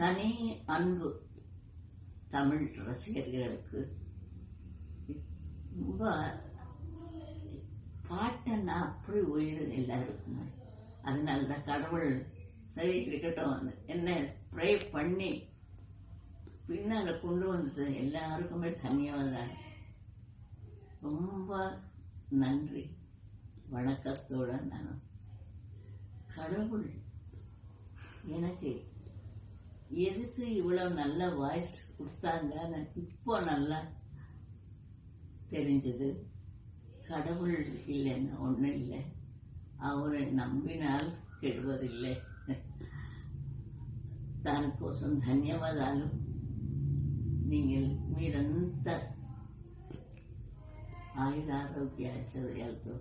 தனி அன்பு தமிழ் ரசிகர்களுக்கு ரொம்ப பாட்டன்னா அப்படி உயிர் எல்லாருக்குமே. அதனால தான் கடவுள் சரி இருக்கட்டும் என்ன ப்ரே பண்ணி பின்னால் கொண்டு வந்தது எல்லாருக்குமே தன்யவாதம் ரொம்ப நன்றி வணக்கத்தோட நான் கடவுள் எனக்கு எதுக்கு இவ்வளவு நல்ல வாய்ஸ் கொடுத்தாங்கன்னு இப்போ நல்லா தெரிஞ்சது கடவுள் இல்லைன்னு ஒன்றும் இல்லை அவரை நம்பினால் கெடுவதில்லை దానికోసం ధన్యవాదాలు நீங்கள் మీరంత ఆయురారోగ్య ఐశ్వర్యాలతో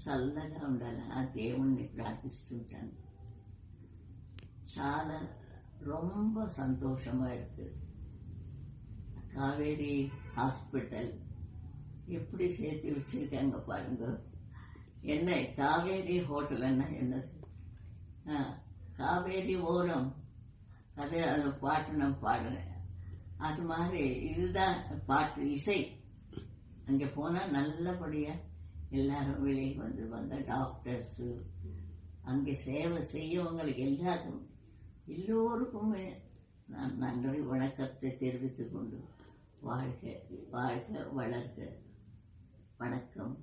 చల్లగా ఉండాలని ఆ దేవుణ్ణి ప్రార్థిస్తుంటాను చాలా ரொம்ப சந்தோஷமா இருக்கு காவேரி ஹாஸ்பிட்டல் எப்படி சேர்த்து வச்சிருக்காங்க பாருங்க. என்ன காவேரி ஹோட்டல்னா என்னது? காவேரி ஓரம். அது அந்த பாட்டு நான் பாடுறேன். அது மாதிரி இதுதான் பாட்டு இசை. அங்கே போனால் நல்லபடியாக எல்லாரும் வெளியே வந்து வந்த டாக்டர்ஸு அங்கே சேவை செய்யவங்களுக்கு எல்லாரும் எல்லோருக்குமே நான் நன்றி வணக்கத்தை தெரிவித்துக் கொண்டு வாழ்க வாழ்க வளர்க. வணக்கம்.